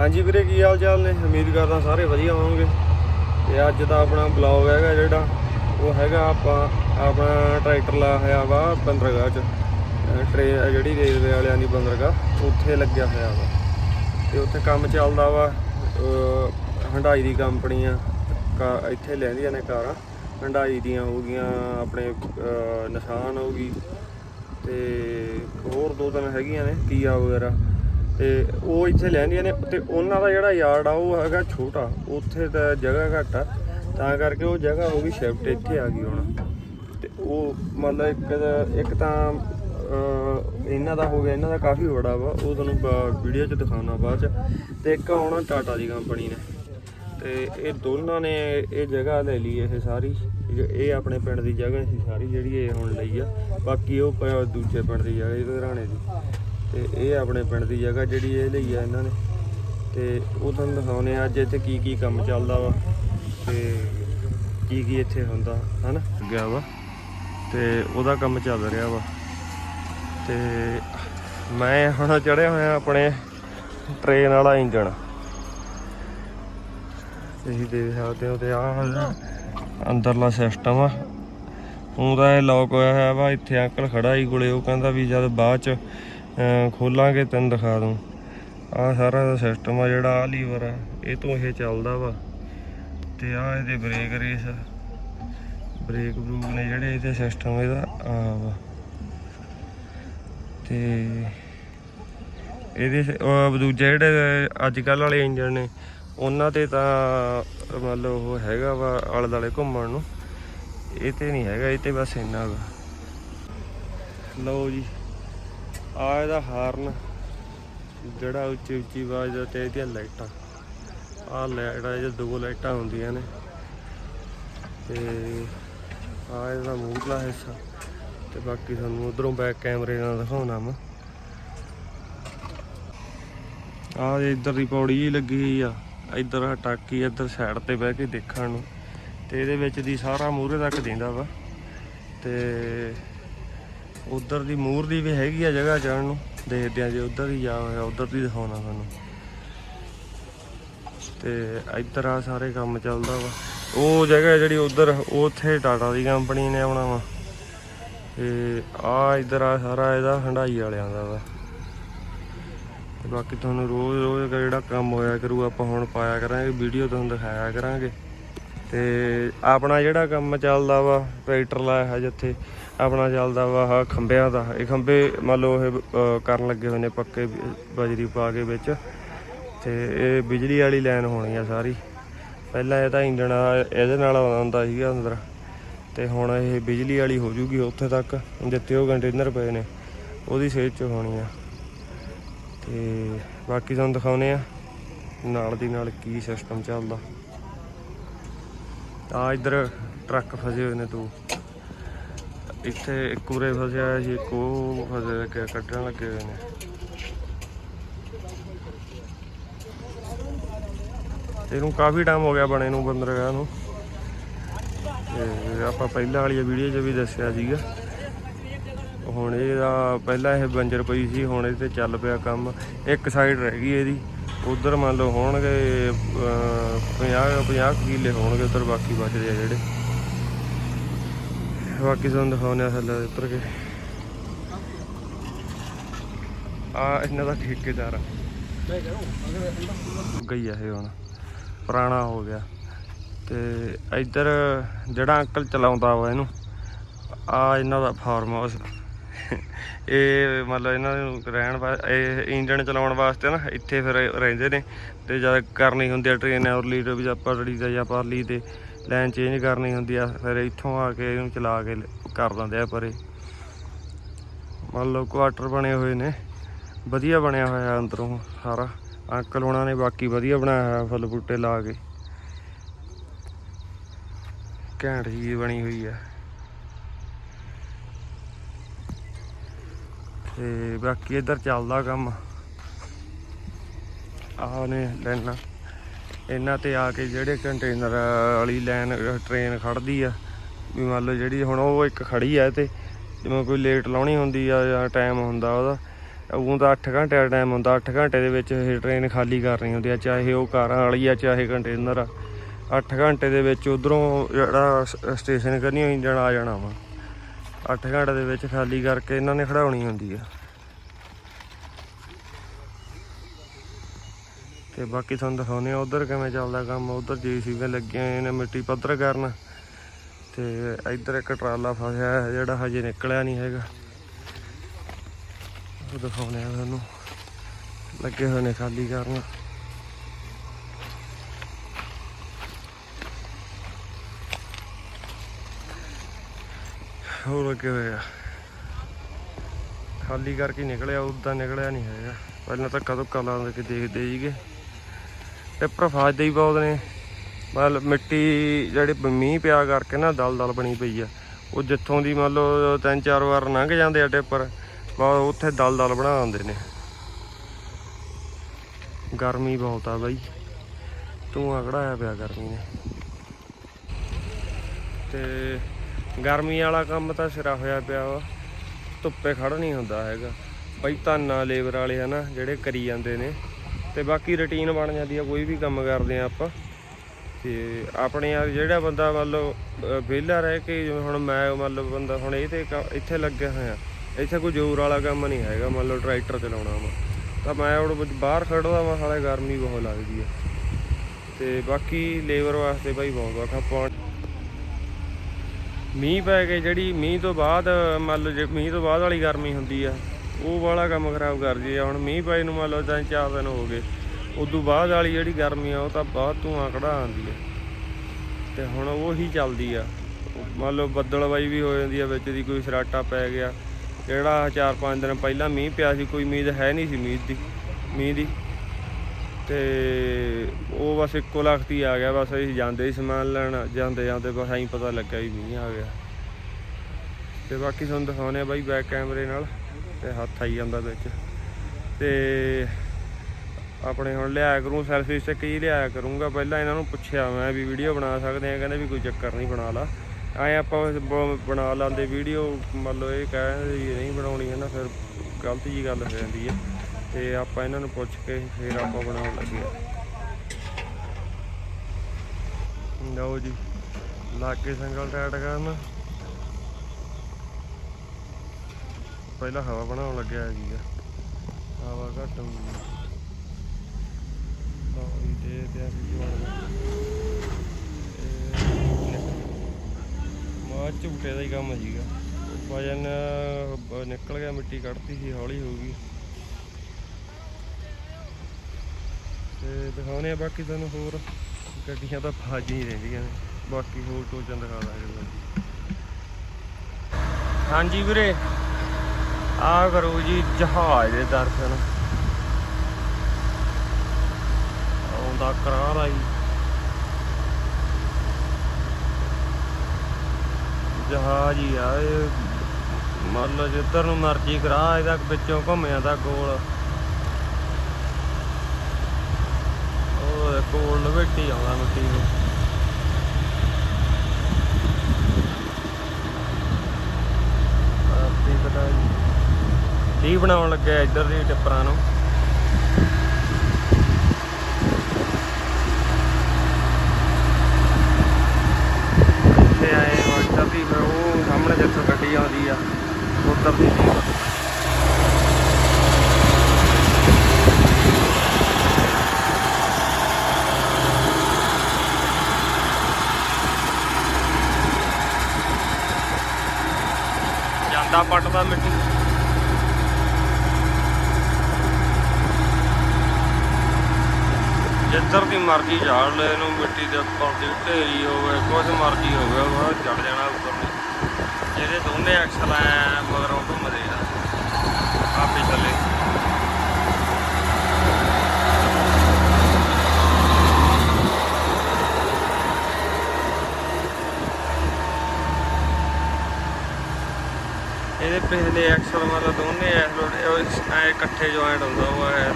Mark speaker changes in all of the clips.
Speaker 1: ਹਾਂਜੀ ਵੀਰੇ, ਕੀ ਹਾਲ ਚਾਲ ਨੇ? ਉਮੀਦ ਕਰਦਾ ਸਾਰੇ ਵਧੀਆ ਹੋਣਗੇ ਤੇ ਅੱਜ ਦਾ ਆਪਣਾ ਬਲੌਗ ਹੈਗਾ ਜਿਹੜਾ, ਉਹ ਹੈਗਾ ਆਪਾਂ, ਆਪਣਾ ਟਰੈਕਟਰ ਲਾ ਹੋਇਆ ਵਾ ਬੰਦਰਗਾਹ ਚ। ਟਰੇ, ਜਿਹੜੀ ਰੇਲਵੇ ਵਾਲਿਆਂ ਦੀ ਬੰਦਰਗਾਹ, ਉੱਥੇ ਲੱਗਿਆ ਹੋਇਆ ਵਾ। ਤੇ ਉੱਥੇ ਕੰਮ ਚੱਲਦਾ ਵਾ, ਅਹ ਹੰਡਾਈ ਦੀ ਕੰਪਨੀ ਆ ਕਾ- ਇੱਥੇ ਲੈਂਦੀਆਂ ਨੇ ਕਾਰਾਂ। ਹੰਡਾਈ ਦੀਆਂ ਹੋ ਗਈਆਂ, ਆਪਣੇ ਨਿਸ਼ਾਨ ਹੋ ਗਈ। ਤੇ ਹੋਰ ਦੋ ਤਿੰਨ ਹੈਗੀਆਂ ਨੇ ਕੀਆ ਵਗੈਰਾ। ਤੇ ਉਹ ਇੱਥੇ ਲੈਂਦੀਆਂ ਨੇ ਤੇ ਉਹਨਾਂ ਦਾ ਜਿਹੜਾ ਯਾਰਡ ਆ, ਉਹ ਹੈਗਾ ਛੋਟਾ। ਉੱਥੇ ਤਾਂ ਜਗ੍ਹਾ ਘੱਟ ਆ। ਤਾਂ ਕਰਕੇ ਉਹ ਜਗ੍ਹਾ ਹੋ ਗਈ ਸ਼ਿਫਟ ਇੱਥੇ ਆ ਗਈ ਹੁਣ। ਤੇ ਉਹ ਮਤਲਬ ਇੱਕ ਇੱਕ ਤਾਂ ਇਹਨਾਂ ਦਾ ਹੋ ਗਿਆ, ਇਹਨਾਂ ਦਾ ਕਾਫੀ ਬੜਾ ਵਾ। ਉਹ ਤੁਹਾਨੂੰ ਵੀਡੀਓ 'ਚ ਦਿਖਾਉਣਾ ਬਾਅਦ 'ਚ। ਤੇ ਇੱਕ ਆਉਣਾ ਟਾਟਾ ਦੀ ਕੰਪਨੀ ਨੇ। ਤੇ ਇਹ ਦੋਨਾਂ ਨੇ ਇਹ ਜਗ੍ਹਾ ਲੈ ਲਈ ਇਹ ਸਾਰੀ। ਇਹ- ਇਹ ਆਪਣੇ ਪਿੰਡ ਦੀ ਜਗ੍ਹਾ ਸੀ ਸਾਰੀ ਜਿਹੜੀ ਇਹ ਹੁਣ ਲਈ ਆ। ਬਾਕੀ ਉਹ ਦੂਜੇ ਪਿੰਡ ਦੀ ਜਗ੍ਹਾ, ਇਹ ਘਰਾਣੇ ਦੀ। ਤੇ ਇਹ ਆਪਣੇ ਪਿੰਡ ਦੀ ਜਗ੍ਹਾ ਜਿਹੜੀ ਇਹ ਲਈ ਆ ਇਹਨਾਂ ਨੇ। ਤੇ ਉਹ ਤੁਹਾਨੂੰ ਦਿਖਾਉਣੇ ਆ ਅੱਜ ਇੱਥੇ ਕੀ ਕੀ ਕੰਮ ਚੱਲਦਾ ਵਾ ਤੇ ਕੀ ਕੀ ਇੱਥੇ ਹੁੰਦਾ ਹਨਾ? ਗਿਆ ਵਾ। ਤੇ ਉਹਦਾ ਕੰਮ ਚੱਲ ਰਿਹਾ ਵਾ। ਤੇ ਮੈਂ ਹੁਣ ਚੜਿਆ ਹੋਇਆ ਆਪਣੇ ਟ੍ਰੇਨ ਵਾਲਾ ਇੰਜਣ। ਤੁਸੀਂ ਦੇਖ ਸਕਦੇ ਹੋ ਤੇ ਆ ਅੰਦਰਲਾ ਸਿਸਟਮ ਆ। ਉਹ ਤਾਂ ਇਹ ਲੌਕ ਹੋਇਆ ਹੋਇਆ ਵਾ ਇੱਥੇ ਅੰਕਲ ਖੜਾ ਹੀ ਕੋਲੇ ਉਹ ਕਹਿੰਦਾ ਵੀ ਜਦ ਬਾਅਦ ਚ ਖੋਲਾਂਗੇ ਤੈਨੂੰ ਦਿਖਾ ਦੂੰ। ਆ ਸਾਰਾ ਦਾ ਸਿਸਟਮ ਆ ਜਿਹੜਾ ਆ ਲੀਵਰ ਆ। ਇਹ ਤੋਂ ਇਹ ਚੱਲਦਾ ਵਾ। ਤੇ ਆ ਇਹਦੇ ਬ੍ਰੇਕ ਰੇਸ ਬ੍ਰੇਕ ਬਰੂਕ ਨੇ ਜਿਹੜੇ ਇਹਦੇ ਸਿਸਟਮ ਇਹਦਾ ਆ ਵਾ। ਤੇ ਇਹਦੇ ਦੂਜੇ ਜਿਹੜੇ ਅੱਜ ਕੱਲ ਵਾਲੇ ਇੰਜਨ ਨੇ, ਉਹਨਾਂ ਤੇ ਤਾਂ ਮਤਲਬ ਉਹ ਹੈਗਾ ਵਾ ਆਲੇ ਦਾਲੇ ਘੁੰਮਣ ਨੂੰ। ਇਹ ਤੇ ਨਹੀਂ ਹੈਗਾ, ਇਹ ਤੇ ਬਸ ਇੰਨਾ ਵਾ। ਲਓ ਜੀ। ਆ ਇਹਦਾ ਹਾਰਨ, ਜਿਹੜਾ ਉੱਚੀ ਉੱਚੀ ਆਵਾਜ਼ ਦਾ ਤੇ ਇਹਦੀਆਂ ਲਾਈਟਾਂ। ਆ ਲਾਈਟਾਂ ਇਹ ਦੋ ਲਾਈਟਾਂ ਹੁੰਦੀਆਂ ਨੇ। ਤੇ ਆ ਇਹਦਾ ਮੂਹਰਲਾ ਹਿੱਸਾ। ਤੇ ਬਾਕੀ ਤੁਹਾਨੂੰ ਉਧਰੋਂ ਬੈਕ ਕੈਮਰੇ ਨਾਲ ਦਿਖਾਉਣਾ ਮੈਂ। ਆ ਇੱਧਰ ਦੀ ਪੌੜੀ ਜੀ ਲੱਗੀ ਹੋਈ ਆ। ਇੱਧਰ ਆ ਟਾਕੀ, ਇੱਧਰ ਸਾਈਡ ਤੇ ਬਹਿ ਕੇ ਦੇਖਣ ਨੂੰ। ਤੇ ਇਹਦੇ ਵਿੱਚ ਦੀ ਸਾਰਾ ਮੂਹਰੇ ਤੱਕ ਦਿੰਦਾ ਵਾ। ਤੇ ਉਧਰ ਦੀ ਮੂਰ ਦੀ ਵੀ ਹੈਗੀ ਆ ਜਗ੍ਹਾ ਜਾਣ ਨੂੰ, ਦੇਖਦੇ ਆ ਜੇ ਉਧਰ ਹੀ ਜਾ ਹੋਇਆ, ਉਧਰ ਦੀ ਦਿਖਾਉਣਾ ਤੁਹਾਨੂੰ। ਤੇ ਇੱਧਰ ਆ ਸਾਰੇ ਕੰਮ ਚੱਲਦਾ ਵਾ। ਉਹ ਜਗ੍ਹਾ ਜਿਹੜੀ ਉਧਰ ਉੱਥੇ ਟਾਟਾ ਦੀ ਕੰਪਨੀ ਨੇ ਆਉਣਾ ਵਾ। ਤੇ ਆ ਇੱਧਰ ਆ ਸਾਰਾ ਇਹਦਾ ਹੰਡਾਈ ਵਾਲਿਆਂ ਦਾ ਵਾ। ਤੇ ਬਾਕੀ ਤੁਹਾਨੂੰ ਰੋਜ਼ ਰੋਜ਼ ਜਿਹੜਾ ਕੰਮ ਹੋਇਆ ਕਰੂ ਆਪਾਂ ਹੁਣ ਪਾਇਆ ਕਰਾਂਗੇ, ਵੀਡੀਓ ਤੁਹਾਨੂੰ ਦਿਖਾਇਆ ਕਰਾਂਗੇ। ਤੇ ਆਪਣਾ ਜਿਹੜਾ ਕੰਮ ਚੱਲਦਾ ਵਾ, ਟਰੈਕਟਰ ਲਾਇਆ ਹੈ ਜਿੱਥੇ, ਆਪਣਾ ਚੱਲਦਾ ਵਾ ਆਹ ਖੰਭਿਆਂ ਦਾ। ਇਹ ਖੰਭੇ ਮੰਨ ਲਓ ਇਹ ਕਰਨ ਲੱਗੇ ਹੋਏ ਨੇ ਪੱਕੇ ਬਜਰੀ ਪਾ ਕੇ ਵਿੱਚ। ਤੇ ਇਹ ਬਿਜਲੀ ਵਾਲੀ ਲਾਈਨ ਹੋਣੀ ਆ ਸਾਰੀ। ਪਹਿਲਾਂ ਇਹ ਤਾਂ ਇੰਜਣ ਇਹਦੇ ਨਾਲ ਆਉਂਦਾ ਸੀਗਾ ਅੰਦਰ। ਤੇ ਹੁਣ ਇਹ ਬਿਜਲੀ ਵਾਲੀ ਹੋ ਜੂਗੀ ਉੱਥੇ ਤੱਕ, ਜਿੱਥੇ ਉਹ ਕੰਟੇਨਰ ਪਏ ਨੇ, ਉਹਦੀ ਸੇਧ ਚ ਹੋਣੀ ਆ। ਤੇ ਬਾਕੀ ਤੁਹਾਨੂੰ ਦਿਖਾਉਨੇ ਆ, ਨਾਲ ਦੀ ਨਾਲ ਕੀ ਸਿਸਟਮ ਚੱਲਦਾ। ਆ ਇੱਧਰ ਟਰੱਕ ਫਸੇ ਹੋਏ ਨੇ ਦੋ। ਇੱਥੇ ਇੱਕ ਉਰੇ ਫਸਿਆ ਹੋਇਆ ਸੀ, ਇੱਕ ਉਹ ਫਸੇ ਲੱਗੇ ਕੱਢਣ ਲੱਗੇ ਹੋਏ ਨੇ। ਇਹਨੂੰ ਕਾਫੀ ਟਾਈਮ ਹੋ ਗਿਆ ਬਣੇ ਨੂੰ ਬੰਦਰਗਾਹ ਨੂੰ। ਤੇ ਆਪਾਂ ਪਹਿਲਾਂ ਵਾਲੀ ਵੀਡੀਓ 'ਚ ਵੀ ਦੱਸਿਆ ਸੀਗਾ। ਹੁਣ ਇਹਦਾ ਪਹਿਲਾਂ ਇਹ ਬੰਜਰ ਪਈ ਸੀ, ਹੁਣ ਇਹ ਤੇ ਚੱਲ ਪਿਆ ਕੰਮ। ਇੱਕ ਸਾਈਡ ਰਹਿ ਗਈ ਇਹਦੀ। ਉਧਰ ਮੰਨ ਲਓ ਹੋਣਗੇ 50 50 ਕਿੱਲੇ ਹੋਣਗੇ ਉਧਰ, ਬਾਕੀ ਬਚਦੇ ਆ ਜਿਹੜੇ। ਬਾਕੀ ਤੁਹਾਨੂੰ ਦਿਖਾਉਂਦੇ ਆ ਥੱਲੇ ਉਤਰ ਕੇ। ਆ ਇਹਨਾਂ ਦਾ ਠੇਕੇਦਾਰ ਆ। ਗਈ ਆ ਇਹ ਹੁਣ। ਪੁਰਾਣਾ ਹੋ ਗਿਆ। ਤੇ ਇੱਧਰ ਜਿਹੜਾ ਅੰਕਲ ਚਲਾਉਂਦਾ ਵਾ ਇਹਨੂੰ, ਆ ਇਹਨਾਂ ਦਾ ਫਾਰਮ ਹਾਊਸ। ਇਹ ਮਤਲਬ ਇਹਨਾਂ ਨੂੰ ਰਹਿਣ ਵਾ, ਇਹ ਇੰਜਣ ਚਲਾਉਣ ਵਾਸਤੇ ਨਾ ਇੱਥੇ ਫਿਰ ਰਹਿੰਦੇ ਨੇ ਤੇ ਜਦ ਕਰਨੀ ਹੁੰਦੀ ਆ ਟ੍ਰੇਨ ਔਰਲੀ ਤੋਂ ਵੀ ਜਾਂ ਪਟੜੀ ਤੇ ਜਾਂ ਪਰਲੀ ਤੇ ਲਾਈਨ ਚੇਂਜ ਕਰਨੀ ਹੁੰਦੀ ਆ, ਫਿਰ ਇੱਥੋਂ ਆ ਕੇ ਇਹਨੂੰ ਚਲਾ ਕੇ ਕਰ ਦਿੰਦੇ ਆ ਪਰੇ। ਮੰਨ ਲਓ ਕੁਆਟਰ ਬਣੇ ਹੋਏ ਨੇ, ਵਧੀਆ ਬਣਿਆ ਹੋਇਆ ਅੰਦਰੋਂ ਸਾਰਾ। ਅੰਕਲ ਉਹਨਾਂ ਨੇ ਬਾਕੀ ਵਧੀਆ ਬਣਾਇਆ ਹੋਇਆ ਫੁੱਲ ਬੂਟੇ ਲਾ ਕੇ। ਘੈਂਟ ਜੀ ਬਣੀ ਹੋਈ ਆ। ਤੇ ਬਾਕੀ ਇੱਧਰ ਚੱਲਦਾ ਕੰਮ। ਆਹ ਨੇ ਲੈਣਾ। ਇਹਨਾਂ ਤੇ ਆ ਕੇ ਜਿਹੜੇ ਕੰਟੇਨਰ ਵਾਲੀ ਲਾਈਨ ਟ੍ਰੇਨ ਖੜਦੀ ਆ। ਵੀ ਮੰਨ ਲਓ ਜਿਹੜੀ ਹੁਣ ਉਹ ਇੱਕ ਖੜੀ ਆ ਤੇ ਜਿਵੇਂ ਕੋਈ ਲੇਟ ਲਾਉਣੀ ਹੁੰਦੀ ਆ ਜਾਂ ਟਾਈਮ ਹੁੰਦਾ ਉਹਦਾ ਉਦੋਂ ਤਾਂ 8 ਘੰਟੇ ਦਾ ਟਾਈਮ ਹੁੰਦਾ 8 ਘੰਟੇ ਦੇ ਵਿੱਚ ਇਹ ਟ੍ਰੇਨ ਖਾਲੀ ਕਰਨੀ ਹੁੰਦੀ ਆ, ਚਾਹੇ ਉਹ ਕਾਰਾਂ ਵਾਲੀ ਆ, ਚਾਹੇ ਕੰਟੇਨਰ ਆ। 8 ਘੰਟੇ ਦੇ ਵਿੱਚ ਉਧਰੋਂ ਜਿਹੜਾ ਸਟੇਸ਼ਨ ਕਰਨੀ ਹੋਈ, ਜਾਣਾ ਆ ਜਾਣਾ ਵਾ। 8 ਘੰਟੇ ਦੇ ਵਿੱਚ ਖਾਲੀ ਕਰਕੇ ਇਹਨਾਂ ਨੇ ਖੜਾਉਣੀ ਹੁੰਦੀ ਆ। ਤੇ ਬਾਕੀ ਤੁਹਾਨੂੰ ਦਿਖਾਉਂਦੇ ਆ ਉਧਰ ਕਿਵੇਂ ਚੱਲਦਾ ਕੰਮ। ਉਧਰ ਜੀਸੀਬੀ ਲੱਗੀਆਂ ਹੋਈਆਂ ਨੇ ਮਿੱਟੀ ਪੱਧਰ ਕਰਨ। ਤੇ ਇੱਧਰ ਇੱਕ ਟਰਾਲਾ ਫਸਿਆ ਹੈ ਜਿਹੜਾ ਹਜੇ ਨਿਕਲਿਆ ਨਹੀਂ ਹੈਗਾ। ਉਹ ਦਿਖਾਉਂਦੇ ਆ ਤੁਹਾਨੂੰ। ਲੱਗੇ ਹੋਏ ਨੇ ਖਾਲੀ ਕਰਨ। ਹੋਰ ਲੱਗੇ ਹੋਏ ਆ। ਖਾਲੀ ਕਰਕੇ ਨਿਕਲਿਆ, ਉਦਾਂ ਨਿਕਲਿਆ ਨਹੀਂ ਹੈਗਾ। ਪਹਿਲਾਂ ਤਾਂ ਕਦੋਂ ਕਲਾਂ ਦੇ ਕੇ ਦੇਖਦੇ ਸੀਗੇ। ਟਿੱਪਰ ਫਸਦੇ ਹੀ ਬਹੁਤ ਨੇ। ਮਤਲਬ ਮਿੱਟੀ ਜਿਹੜੇ ਮੀਂਹ ਪਿਆ ਕਰਕੇ ਨਾ ਦਲ ਦਲ ਬਣੀ ਪਈ ਆ। ਉਹ ਜਿੱਥੋਂ ਦੀ ਮੰਨ ਲਓ ਤਿੰਨ ਚਾਰ ਵਾਰ ਲੰਘ ਜਾਂਦੇ ਆ ਟਿੱਪਰ ਬਹੁਤ ਉੱਥੇ ਦਲ ਦਲ ਬਣਾ ਦਿੰਦੇ ਨੇ। ਗਰਮੀ ਬਹੁਤ ਆ ਬਾਈ। ਧੂਆਂ ਕਢਾਇਆ ਪਿਆ ਗਰਮੀ ਨੇ। ਤੇ ਗਰਮੀ ਵਾਲਾ ਕੰਮ ਤਾਂ ਸਿਰਾ ਹੋਇਆ ਪਿਆ ਵਾ। ਧੁੱਪੇ ਖੜ ਨਹੀਂ ਹੁੰਦਾ ਹੈਗਾ। ਬਈ ਧਾਨਾ ਲੇਬਰ ਵਾਲੇ ਹਨਾ, ਜਿਹੜੇ ਕਰੀ ਜਾਂਦੇ ਨੇ। ਤੇ ਬਾਕੀ ਰੁਟੀਨ ਬਣ ਜਾਂਦੀ ਆ, ਕੋਈ ਵੀ ਕੰਮ ਕਰਦੇ ਆ ਆਪਾਂ। ਤੇ ਆਪਣੇ ਯਾਰ ਜਿਹੜਾ ਬੰਦਾ ਮੰਨ ਲਓ ਵਿਹਲਾ ਰਹਿ ਕੇ ਜਿਵੇਂ ਹੁਣ ਮੈਂ ਮੰਨ ਲਓ ਬੰਦਾ, ਹੁਣ ਇਹ ਤੇ ਕ- ਇੱਥੇ ਲੱਗਿਆ ਹੋਇਆ। ਇੱਥੇ ਕੋਈ ਜ਼ੋਰ ਵਾਲਾ ਕੰਮ ਨਹੀਂ ਹੈਗਾ, ਮੰਨ ਲਓ ਟਰੈਕਟਰ ਚਲਾਉਣਾ ਵਾ। ਤਾਂ ਮੈਂ ਹੁਣ ਬਾਹਰ ਖੜਦਾ ਵਾ ਹਾਲੇ ਗਰਮੀ ਬਹੁਤ ਲੱਗਦੀ ਆ। ਤੇ ਬਾਕੀ ਲੇਬਰ ਵਾਸਤੇ ਭਾਈ ਬਹੁਤ ਔਖਾ, ਪਾਣੀ ਮੀਂਹ ਪੈ ਕੇ ਜਿਹੜੀ ਮੀਂਹ ਤੋਂ ਬਾਅਦ, ਮੰਨ ਲਓ ਜੇ ਮੀਂਹ ਤੋਂ ਬਾਅਦ ਵਾਲੀ ਗਰਮੀ ਹੁੰਦੀ ਆ, ਉਹ ਵਾਲਾ ਕੰਮ ਖਰਾਬ ਕਰਦੀ ਆ ਹੁਣ ਮੀਂਹ ਪਏ ਨੂੰ ਮੰਨ ਲਓ ਤਿੰਨ ਚਾਰ ਦਿਨ ਹੋ ਗਏ। ਉਦੋਂ ਬਾਅਦ ਵਾਲੀ ਜਿਹੜੀ ਗਰਮੀ ਆ, ਉਹ ਤਾਂ ਬਾਅਦ ਧੂਆਂ ਕਢਾ ਆਉਂਦੀ ਆ। ਤੇ ਹੁਣ ਉਹੀ ਚੱਲਦੀ ਆ। ਮੰਨ ਲਓ ਬੱਦਲਬਾਈ ਵੀ ਹੋ ਜਾਂਦੀ ਆ, ਵਿੱਚ ਦੀ ਕੋਈ ਸਰਾਟਾ ਪੈ ਗਿਆ। ਜਿਹੜਾ 4-5 ਦਿਨ ਪਹਿਲਾਂ ਮੀਂਹ ਪਿਆ ਸੀ, ਕੋਈ ਉਮੀਦ ਹੈ ਨਹੀਂ ਸੀ ਮੀਂਹ ਦੀ ਮੀਂਹ ਦੀ। ਤੇ ਉਹ ਬਸ ਇੱਕੋ ਲਖਤੀ ਆ ਗਿਆ, ਬਸ ਅਸੀਂ ਜਾਂਦੇ ਹੀ ਸਮਾਨ ਲੈਣ, ਜਾਂਦੇ ਜਾਂਦੇ ਬਸ ਐਂ ਪਤਾ ਲੱਗਿਆ ਵੀ ਮੀਂਹ ਆ ਗਿਆ। ਤੇ ਬਾਕੀ ਤੁਹਾਨੂੰ ਦਿਖਾਉਂਦੇ ਆ ਬਾਈ ਬੈਕ ਕੈਮਰੇ ਨਾਲ, ਤੇ ਹੱਥ ਆਈ ਜਾਂਦਾ ਵਿੱਚ। ਤੇ ਆਪਣੇ ਹੁਣ ਲਿਆਇਆ ਕਰੂੰ ਸੈਲਫੀ ਸਟਿੱਕ ਹੀ ਲਿਆਇਆ ਕਰੂੰਗਾ। ਪਹਿਲਾਂ ਇਹਨਾਂ ਨੂੰ ਪੁੱਛਿਆ ਮੈਂ ਵੀ ਵੀਡੀਓ ਬਣਾ ਸਕਦੇ ਆ ਕਹਿੰਦੇ ਵੀ ਕੋਈ ਚੱਕਰ ਨਹੀਂ ਬਣਾ ਲਾ। ਐਂ ਆਪਾਂ ਬ- ਬਣਾ ਲਾਂਦੇ ਵੀਡੀਓ ਮੰਨ ਲਓ ਇਹ ਕਹਿੰਦੇ ਵੀ ਨਹੀਂ ਬਣਾਉਣੀ ਹੈ ਨਾ, ਫਿਰ ਗਲਤ ਜੀ ਗੱਲ ਹੋ ਜਾਂਦੀ ਹੈ। ਤੇ ਆਪਾਂ ਇਹਨਾਂ ਨੂੰ ਪੁੱਛ ਕੇ ਫਿਰ ਆਪਾਂ ਬਣਾਉਣ ਲੱਗੇ ਆ ਲਓ ਜੀ, ਲਾਗੇ ਸੰਗਲ ਟੈਟ ਕਰਨ। ਪਹਿਲਾਂ ਹਵਾ ਬਣਾਉਣ ਲੱਗਿਆ ਜੀ ਹਵਾ ਘੱਟ ਹੁੰਦੀ ਹੈ ਤਾਂ ਵੀ ਦੇ ਦੇ ਅਸੀਂ ਮਾ ਝੂਟੇ ਦਾ ਹੀ ਕੰਮ ਸੀਗਾ। ਵਜਨ ਨਿਕਲ ਗਿਆ, ਮਿੱਟੀ ਕੱਢਤੀ ਸੀ, ਹੌਲੀ ਹੋ ਗਈ। ਤੇ ਦਿਖਾਉਣੇ ਆ ਬਾਕੀ ਤੁਹਾਨੂੰ ਹੋਰ ਗੱਡੀਆਂ ਤਾਂ ਫਾਜ ਹੀ ਰਹਿੰਦੀਆਂ ਨੇ। ਬਾਕੀ ਹੋਰ ਟੋਚਨ ਦਿਖਾ ਦਾਂਗੇ ਹਾਂਜੀ ਵੀਰੇ, ਆ ਕਰੋ ਜੀ ਜਹਾਜ਼ ਦੇ ਦਰਸ਼ਨ। ਆਉਂਦਾ ਕਰਾਰ ਆਈ ਜਹਾਜ਼ ਹੀ ਆ, ਇਹ ਮੰਨ ਲਓ ਜਿੱਧਰ ਨੂੰ ਮਰਜ਼ੀ ਕਰਾ ਇਹਦਾ ਵਿੱਚੋਂ ਘੁੰਮਿਆ ਦਾ ਗੋਲ ਉਹ ਕੋਲ ਲਵੇਟੀ ਆਉਂਦਾ ਮਿੱਟੀ ਨੂੰ। ਆਪੀ ਪਤਾ ਲੀ ਬਣਾਉਣ ਲੱਗਿਆ ਇੱਧਰ ਦੀ ਟਿੱਪਰਾਂ ਨੂੰ? ਇੱਥੇ ਆਏ ਵਾਟਰ ਦੀ ਉਹ ਸਾਹਮਣੇ ਜਿੱਥੋਂ ਗੱਡੀ ਆਉਂਦੀ ਆ, ਉੱਧਰ ਦੀ। ਲੀਹ ਜਾਂਦਾ ਪੱਟਦਾ ਮਿੱਟੀ। ਜਿੱਧਰ ਦੀ ਮਰਜ਼ੀ ਝਾੜ ਲੈ ਇਹਨੂੰ, ਮਿੱਟੀ ਦੇ ਉੱਪਰ ਦੀ ਢੇਰੀ ਹੋਵੇ ਕੁਝ ਮਰਜ਼ੀ ਹੋਵੇ, ਉਹ ਚੜ ਜਾਣਾ ਉੱਪਰ ਨੂੰ ਜਿਹਦੇ ਦੋਨੇ ਐਕਸਲ ਐ, ਮਗਰੋਂ ਘੁੰਮਦੇ ਆ ਆਪੇ ਚੱਲੇ ਇਹਦੇ ਪਿਛਲੇ ਐਕਸਲ ਮਤਲਬ ਦੋਨੇ ਐ ਐ ਇਕੱਠੇ ਜੁਆਇੰਟ ਹੁੰਦਾ ਉਹ ਐ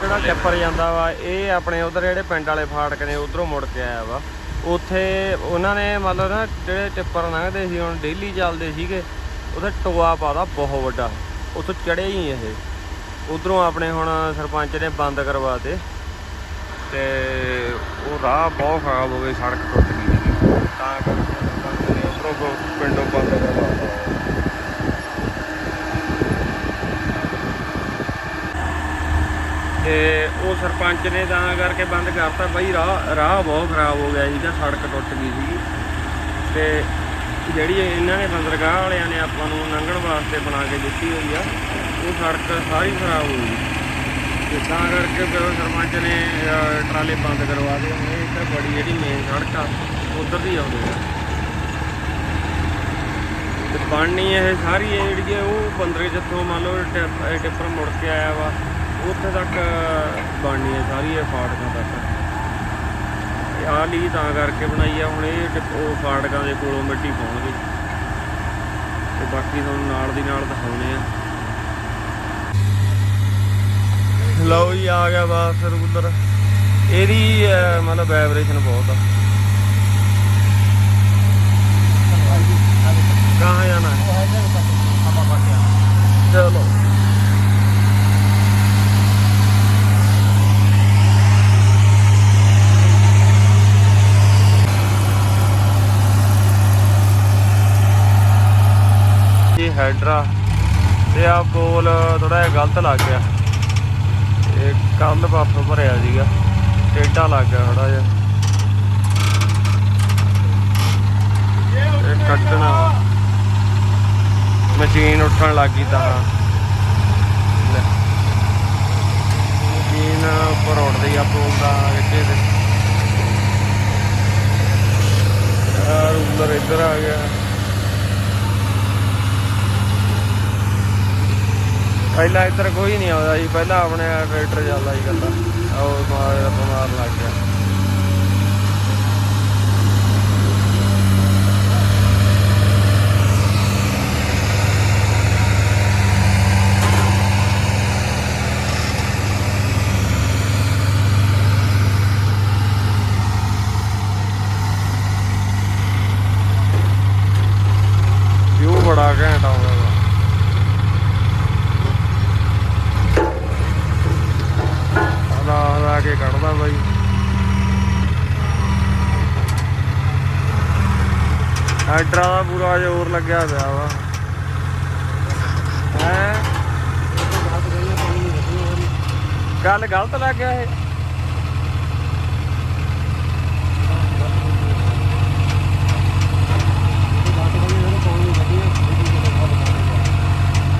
Speaker 1: ਜਿਹੜਾ ਟੱਪਰ ਜਾਂਦਾ ਵਾ ਇਹ ਆਪਣੇ ਉਧਰ ਜਿਹੜੇ ਪਿੰਡ ਵਾਲੇ ਫਾਟਕ ਨੇ ਉਧਰੋਂ ਮੁੜ ਕੇ ਆਇਆ ਵਾ। ਉੱਥੇ ਉਹਨਾਂ ਨੇ ਮਤਲਬ ਨਾ ਜਿਹੜੇ ਟਿੱਪਰ ਲੰਘਦੇ ਸੀ ਹੁਣ ਡੇਲੀ ਚੱਲਦੇ ਸੀਗੇ ਉਹਦਾ ਟੋਆ ਪਾਦਾ ਬਹੁਤ ਵੱਡਾ। ਉੱਥੋਂ ਚੜੇ ਹੀ ਇਹ। ਉਧਰੋਂ ਆਪਣੇ ਹੁਣ ਸਰਪੰਚ ਨੇ ਬੰਦ ਕਰਵਾਤੇ। ਤੇ ਉਹ ਰਾਹ ਬਹੁਤ ਖਰਾਬ ਹੋ ਗਈ ਸੜਕ ਟੁੱਟ ਗਈ। ਤਾਂ ਕਰਕੇ ਉਧਰੋਂ ਪਿੰਡੋਂ ਬੰਦ ਕਰਵਾਤਾ ਤੇ ਉਹ ਸਰਪੰਚ ਨੇ ਤਾਂ ਕਰਕੇ ਬੰਦ ਕਰਤਾ। ਬਈ ਰਾਹ ਰਾਹ ਬਹੁਤ ਖਰਾਬ ਹੋ ਗਿਆ ਸੀਗਾ ਸੜਕ ਟੁੱਟ ਗਈ ਸੀਗੀ ਤੇ ਜਿਹੜੀ ਇਹਨਾਂ ਨੇ ਬੰਦਰਗਾਹ ਵਾਲਿਆਂ ਨੇ ਆਪਾਂ ਨੂੰ ਲੰਘਣ ਵਾਸਤੇ ਬਣਾ ਕੇ ਦਿੱਤੀ ਹੋਈ ਆ, ਉਹ ਸੜਕ ਸਾਰੀ ਖਰਾਬ ਹੋ ਗਈ। ਤੇ ਤਾਂ ਕਰਕੇ ਫਿਰ ਸਰਪੰਚ ਨੇ ਟਰਾਲੇ ਬੰਦ ਕਰਵਾ ਦੇ ਹੁਣ ਇਹ ਇੱਧਰ ਬੜੀ ਜਿਹੜੀ ਮੇਨ ਸੜਕ ਆ, ਉਧਰ ਦੀ ਆਉਂਦੀ ਆ। ਤੇ ਬਣਨੀ ਇਹ ਸਾਰੀ ਇਹ ਜਿਹੜੀ ਹੈ ਉਹ ਬੰਦਰੇ ਜਿੱਥੋਂ ਮੰਨ ਲਓ ਟਿਪ- ਟਿੱਪਰ ਮੁੜ ਕੇ ਆਇਆ ਵਾ, ਉੱਥੇ ਤੱਕ ਬਣਨੀ ਹੈ ਸਾਰੀ ਇਹ ਫਾਟਕਾਂ ਤੱਕ। ਇਹ ਲਈ ਤਾਂ ਕਰਕੇ ਬਣਾਈ ਆ ਹੁਣ ਇਹ ਉਹ ਫਾਟਕਾਂ ਦੇ ਕੋਲੋਂ ਮਿੱਟੀ ਪਾਉਣਗੇ। ਤੇ ਬਾਕੀ ਤੁਹਾਨੂੰ ਨਾਲ ਦੀ ਨਾਲ ਦਿਖਾਉਣੇ ਆ। ਲਓ ਜੀ ਆ ਗਿਆ ਬਸ ਰੂਲਰ ਇਹਦੀ ਅਹ, ਮਤਲਬ ਵਾਈਬ੍ਰੇਸ਼ਨ ਬਹੁਤ ਆ। ਕਹਾਂ ਜਾਣਾ ਚਲੋ। ਹੈਡਰਾ। ਤੇ ਆ ਬੋਲ ਥੋੜਾ ਜਿਹਾ ਗਲਤ ਲੱਗ ਗਿਆ। ਇਹ ਕੰਧ ਬੱਫ ਭਰਿਆ ਸੀਗਾ। ਟੇਢਾ ਲੱਗ ਗਿਆ ਥੋੜਾ ਜਿਹਾ। ਇਹ ਕੱਟਣਾ ਮਸ਼ੀਨ ਉੱਠਣ ਲੱਗੀ ਤਾਂ। ਮਸ਼ੀਨ ਉੱਪਰ ਉੱਡਦੀ ਆ ਬੋਲਦਾ ਇੱਥੇ ਤੇ। ਰੂਲਰ ਇੱਧਰ ਆ ਗਿਆ। ਪਹਿਲਾਂ ਇੱਧਰ ਕੋਈ ਨਹੀਂ ਆਉਂਦਾ ਸੀ, ਪਹਿਲਾਂ ਆਪਣੇ ਟਰੈਕਟਰ ਚੱਲਦਾ ਸੀ ਗੱਲਾਂ ਉਹ ਮਾਰ ਬਿਮਾਰ ਲੱਗ ਗਿਆ ਵਿਊ ਬੜਾ ਘੈਂਟ ਆਉਂਦਾ ਵਾ ਆਦਾ ਆਦਾ ਕੇ ਕੱਢਦਾ ਬਾਈ ਹਾਈਡਰਾ ਦਾ ਪੂਰਾ ਜ਼ੋਰ ਲੱਗਿਆ ਪਿਆ ਵਾ। ਹੈ? ਗੱਲ ਗਲਤ ਲੱਗ ਗਿਆ ਇਹ।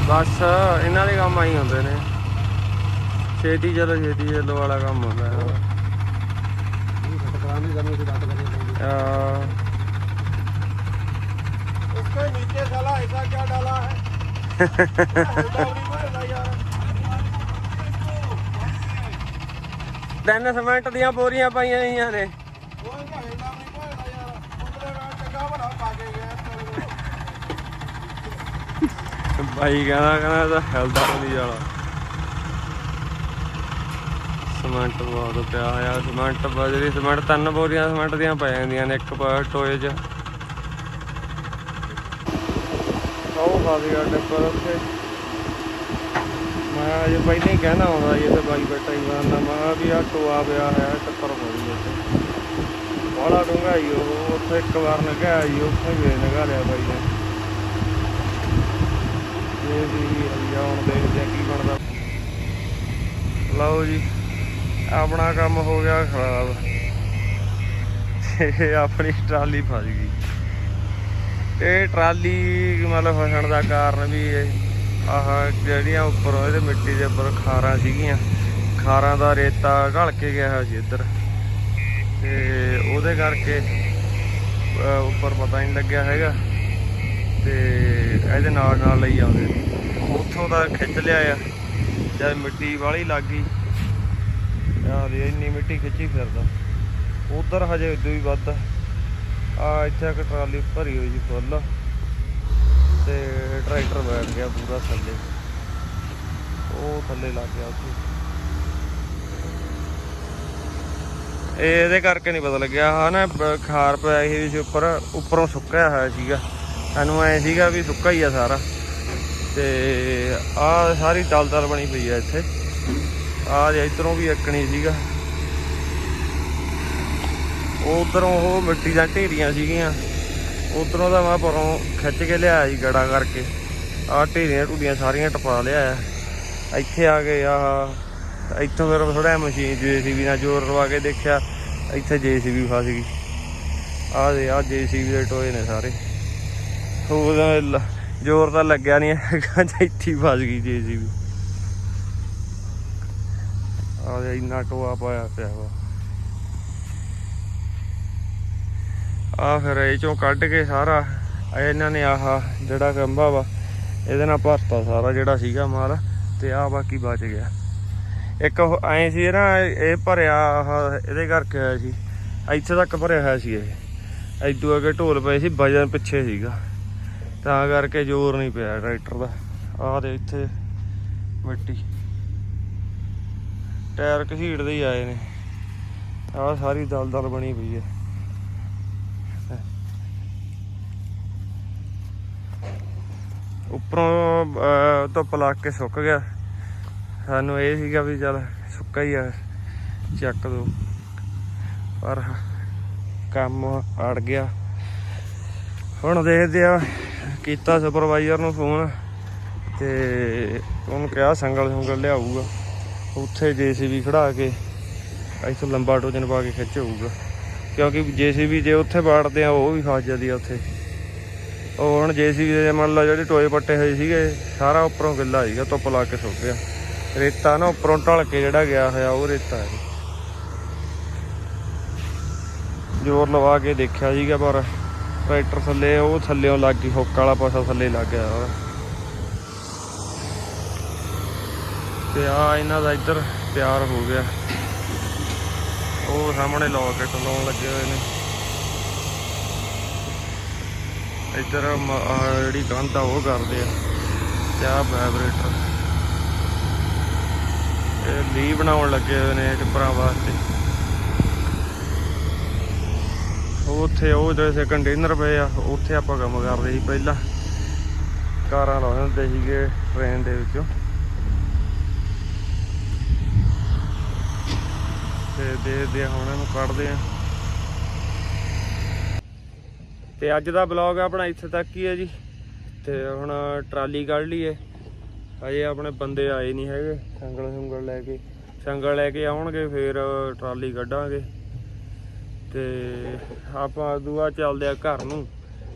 Speaker 1: ਬਸ ਇਹਨਾਂ ਦੇ ਕੰਮ ਆਈ ਹੁੰਦੇ ਨੇ। ਛੇਤੀ ਚਲੋ ਛੇਤੀ ਚਲੋ ਵਾਲਾ ਕੰਮ ਹੁੰਦਾ। ਹੈ। ਅਹ
Speaker 2: उसके नीचे साला ऐसा क्या डाला है
Speaker 1: ਤਿੰਨ ਸਿਮੈਂਟ ਦੀਆਂ ਬੋਰੀਆਂ ਪਾਈਆਂ ਹੋਈਆਂ ਨੇ
Speaker 2: कोई का हेला नहीं पड़ता यार उधर रात चंगा बड़ा भागे गया
Speaker 1: ਬਾਈ ਕਹਿੰਦਾ ਕਹਿੰਦਾ ਇਹਦਾ ਹਿਲਦਾ ਨਹੀਂ ਜਾਣਾ ਸਿਮੈਂਟ ਬਹੁਤ ਪਿਆ ਆ ਸਿਮੈਂਟ ਬਜਰੀ ਸਿਮੈਂਟ ਤਿੰਨ ਬੋਰੀਆਂ ਸਿਮੈਂਟ ਦੀਆਂ ਪੈ ਜਾਂਦੀਆਂ ਨੇ ਇੱਕ ਪ- ਟੋਏ 'ਚ ਉਹ ਫਸ ਗਿਆ ਉੱਥੇ ਮੈਂ ਅਜੇ ਪਹਿਲਾਂ ਹੀ ਕਹਿਣਾ ਆਉਂਦਾ ਜੀ ਤੇ ਬਾਈ ਬੈਠਾ ਹੀ ਬੰਦਾ ਮੈਂ ਵੀ ਆ ਟੋਆ ਪਿਆ ਹੈ ਟੱਪਰ ਹੋ ਉੱਥੇ। ਬੜਾ ਡੂੰਘਾ ਹੀ ਉਹ ਉੱਥੇ ਇੱਕ ਵਾਰ ਲੰਘਿਆ ਜੀ ਉੱਥੇ ਵੀ ਲੰਘਾ ਲਿਆ ਬਾਈ ਨੇ। ਇਹ ਵੀ ਅਜਾ ਹੁਣ ਦੇਖਦੇ ਆ ਕੀ ਬਣਦਾ। ਲਓ ਜੀ, ਆਪਣਾ ਕੰਮ ਹੋ ਗਿਆ ਖਰਾਬ। ਇਹ ਆਪਣੀ ਟਰਾਲੀ ਫਸ ਗਈ। ਇਹ ਟਰਾਲੀ ਮਤਲਬ ਫਸਣ ਦਾ ਕਾਰਨ ਵੀ ਇਹ ਆਹ ਜਿਹੜੀਆਂ ਉੱਪਰ ਇਹਦੇ ਮਿੱਟੀ ਦੇ ਉੱਪਰ ਖਾਰਾਂ ਸੀਗੀਆਂ। ਖਾਰਾਂ ਦਾ ਰੇਤਾ ਘਲ ਕੇ ਗਿਆ ਹੋਇਆ ਸੀ ਇੱਧਰ। ਤੇ ਉਹਦੇ ਕਰਕੇ ਉੱਪਰ ਪਤਾ ਨਹੀਂ ਲੱਗਿਆ ਹੈਗਾ। ਤੇ ਇਹਦੇ ਨਾਲ ਨਾਲ ਲਈ ਆਉਂਦੇ। ਉੱਥੋਂ ਦਾ ਖਿੱਚ ਲਿਆ ਆ। ਜਦ ਮਿੱਟੀ ਵਾਲੀ ਲੱਗ ਗਈ ਆ ਇੰਨੀ ਮਿੱਟੀ ਖਿੱਚੀ ਫਿਰਦਾ। ਉਧਰ ਹਜੇ ਉਦੋਂ ਹੀ ਵੱਧ। ਆ ਇੱਥੇ ਇੱਕ ਟਰਾਲੀ ਭਰੀ ਹੋਈ ਜੀ ਫੁੱਲ। ਤੇ ਟਰੈਕਟਰ ਬੈਠ ਗਿਆ ਪੂਰਾ ਥੱਲੇ। ਉਹ ਥੱਲੇ ਲੱਗ ਗਿਆ ਉੱਥੇ। ਇਹ ਇਹਦੇ ਕਰਕੇ ਨਹੀਂ ਪਤਾ ਲੱਗਿਆ। ਹਾਂ ਨਾ ਖਾਰ ਪਿਆ ਸੀ ਵਿੱਚ ਉੱਪਰ, ਉੱਪਰੋਂ ਸੁੱਕਿਆ ਹੋਇਆ ਸੀਗਾ। ਸਾਨੂੰ ਐ ਸੀਗਾ ਵੀ ਸੁੱਕਾ ਹੀ ਆ ਸਾਰਾ। ਤੇ ਆ ਸਾਰੀ ਦਲਦਲ ਬਣੀ ਪਈ ਆ ਇੱਥੇ। ਆ ਜੇ ਇਧਰੋਂ ਵੀ ਇੱਕਣੀ ਸੀਗਾ। ਉਧਰੋਂ ਉਹ ਮਿੱਟੀ ਦੀਆਂ ਢੇਰੀਆਂ ਸੀਗੀਆਂ। ਉਧਰੋਂ ਦਾ ਮੈਂ ਪਰੋਂ ਖਿੱਚ ਕੇ ਲਿਆਇਆ ਜੀ ਗੜਾ ਕਰਕੇ। ਆ ਢੇਰੀਆਂ ਢੂੜੀਆਂ ਸਾਰੀਆਂ ਟਪਾ ਲਿਆਇਆ ਇੱਥੇ ਆ ਕੇ ਆ ਇੱਥੋਂ ਫਿਰ ਥੋੜਾ ਮਸ਼ੀਨ ਜੀਸੀਬੀ ਨਾਲ ਜ਼ੋਰ ਲਵਾ ਕੇ ਦੇਖਿਆ, ਇੱਥੇ ਜੀਸੀਬੀ ਫਸ ਗਈ। ਆ ਦੇ ਆ ਜੀਸੀਬੀ ਦੇ ਟੋਏ ਨੇ ਸਾਰੇ। ਉਹਦਾ ਜ਼ੋਰ ਤਾਂ ਲੱਗਿਆ ਨਹੀਂ ਹੈਗਾ ਇੱਥੇ ਫਸ ਗਈ ਜੀਸੀਬੀ। ਆ ਦੇ, ਇੰਨਾ ਟੋਆ ਪਾਇਆ ਪਿਆ ਵਾ। ਆ ਫਿਰ ਇਹ ਚੋਂ ਕੱਢ ਕੇ ਸਾਰਾ ਇਹਨਾਂ ਨੇ ਆਹ ਜਿਹੜਾ ਖੰਭਾ ਵਾ, ਇਹਦੇ ਨਾਲ ਭਰਤਾ ਸਾਰਾ ਜਿਹੜਾ ਸੀਗਾ ਮਾਲ, ਤੇ ਆ ਬਾਕੀ ਬਚ ਗਿਆ। ਇੱਕ ਐ ਸੀ ਨਾ, ਇਹ ਭਰਿਆ ਆਹ, ਇਹਦੇ ਕਰਕੇ ਆਇਆ ਸੀ। ਇੱਥੇ ਤੱਕ ਭਰਿਆ ਹੋਇਆ ਸੀ ਇਹ। ਐਦੂ ਅੱਗੇ ਢੋਲ ਪਏ ਸੀ, ਵਜਨ ਪਿੱਛੇ ਸੀਗਾ। ਤਾਂ ਕਰਕੇ ਜ਼ੋਰ ਨਹੀਂ ਪਿਆ ਟਰੈਕਟਰ ਦਾ। ਆਹ ਦੇ ਇੱਥੇ ਮਿੱਟੀ। ਟਾਇਰ ਘਸੀੜਦੇ ਹੀ ਆਏ ਨੇ। ਆਹ ਸਾਰੀ ਦਲਦਲ ਬਣੀ ਪਈ ਹੈ। ਉੱਪਰੋਂ ਧੁੱਪ ਲੱਗ ਕੇ ਸੁੱਕ ਗਿਆ। ਸਾਨੂੰ ਇਹ ਸੀਗਾ ਵੀ ਚੱਲ ਸੁੱਕਾ ਹੀ ਆ, ਚੱਕ ਦੋ। ਪਰ ਕੰਮ ਅੜ ਗਿਆ। ਹੁਣ ਦੇਖਦੇ ਆ, ਕੀਤਾ ਸੁਪਰਵਾਈਜ਼ਰ ਨੂੰ ਫੋਨ ਤੇ ਉਹਨੂੰ ਕਿਹਾ ਸੰਗਲ ਸੰਗਲ ਲਿਆਊਗਾ। ਉੱਥੇ ਜੀਸੀਬੀ ਖੜਾ ਕੇ ਇੱਥੋਂ ਲੰਬਾ ਟੋਜਨ ਪਾ ਕੇ ਖਿੱਚ ਹੋਊਗਾ ਕਿਉਂਕਿ ਜੀਸੀਬੀ ਜੇ ਉੱਥੇ ਬਾੜਦੇ ਆ, ਉਹ ਵੀ ਫਸ ਜਾਂਦੀ ਆ ਉੱਥੇ। ਉਹ ਹੁਣ ਜੀਸੀਬੀ ਦੇ ਮੰਨ ਲਾ ਜਿਹੜੇ ਟੋਏ ਪੱਟੇ ਹੋਏ ਸੀਗੇ, ਸਾਰਾ ਉੱਪਰੋਂ ਗਿੱਲਾ ਸੀਗਾ, ਧੁੱਪ ਲਾ ਕੇ ਸੁੱਕ ਗਿਆ। ਰੇਤਾ ਨਾ ਉੱਪਰੋਂ ਢਲ ਕੇ ਜਿਹੜਾ ਗਿਆ ਹੋਇਆ, ਉਹ ਰੇਤਾ ਹੈ। ਜ਼ੋਰ ਲਵਾ ਕੇ ਦੇਖਿਆ ਸੀਗਾ, ਪਰ ਟਰੈਕਟਰ ਥੱਲੇ, ਉਹ ਥੱਲੇੋਂ ਲੱਗ ਗਈ, ਹੁੱਕ ਵਾਲਾ ਪਾਸਾ ਥੱਲੇ ਲੱਗ ਗਿਆ ਤੇ ਆ ਇਹਨਾਂ ਦਾ ਇੱਧਰ ਤਿਆਰ ਹੋ ਗਿਆ। ਉਹ ਸਾਹਮਣੇ ਲੋਕੇਟ ਲਾਉਣ ਲੱਗੇ ਹੋਏ ਨੇ। ਇੱਧਰ ਜਿਹੜੀ ਕੰਧ ਆ, ਉਹ ਕਰਦੇ ਆ। ਤੇ ਆਹ ਵਾਈਬ੍ਰੇਟਰ ਇਹ ਲੀ ਬਣਾਉਣ ਲੱਗੇ ਹੋਏ ਨੇ ਟਿੱਪਰਾਂ ਵਾਸਤੇ। ਉੱਥੇ ਉਹ ਜਿਹੜੇ ਕੰਟੇਨਰ ਪਏ ਆ, ਉੱਥੇ ਆਪਾਂ ਕੰਮ ਕਰਦੇ ਸੀ ਪਹਿਲਾਂ। ਕਾਰਾਂ ਲਾਉਂਦੇ ਹੁੰਦੇ ਸੀਗੇ ਟ੍ਰੇਨ ਦੇ ਵਿੱਚੋਂ। ਤੇ ਦੇਖਦੇ ਆ ਹੁਣ ਇਹਨੂੰ ਕੱਢਦੇ ਆ। ਤੇ ਅੱਜ ਦਾ ਬਲੌਗ ਆਪਣਾ ਇੱਥੇ ਤੱਕ ਹੀ ਹੈ ਜੀ। ਤੇ ਹੁਣ ਟਰਾਲੀ ਕੱਢ ਲਈਏ। ਅਜੇ ਆਪਣੇ ਬੰਦੇ ਆਏ ਨਹੀਂ ਹੈਗੇ। ਸੰਗਲ ਸੰਗਲ ਲੈ ਕੇ, ਸੰਗਲ ਲੈ ਕੇ ਆਉਣਗੇ, ਫੇਰ ਟਰਾਲੀ ਕੱਢਾਂਗੇ। ਤੇ ਆਪਾਂ ਦੂਆ ਚੱਲਦੇ ਆ ਘਰ ਨੂੰ।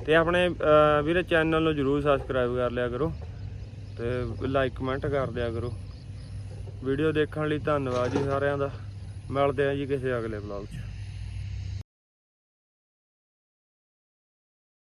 Speaker 1: ਤੇ ਆਪਣੇ ਵੀਰੇ ਚੈਨਲ ਨੂੰ ਜਰੂਰ ਸਬਸਕ੍ਰਾਈਬ ਕਰ ਲਿਆ ਕਰੋ। ਤੇ ਲਾਈਕ ਕਮੈਂਟ ਕਰ ਲਿਆ ਕਰੋ। ਵੀਡੀਓ ਦੇਖਣ ਲਈ ਧੰਨਵਾਦ ਜੀ ਸਾਰਿਆਂ ਦਾ। ਮਿਲਦੇ ਆ ਜੀ ਕਿਸੇ ਅਗਲੇ ਵਲੌਗ 'ਚ।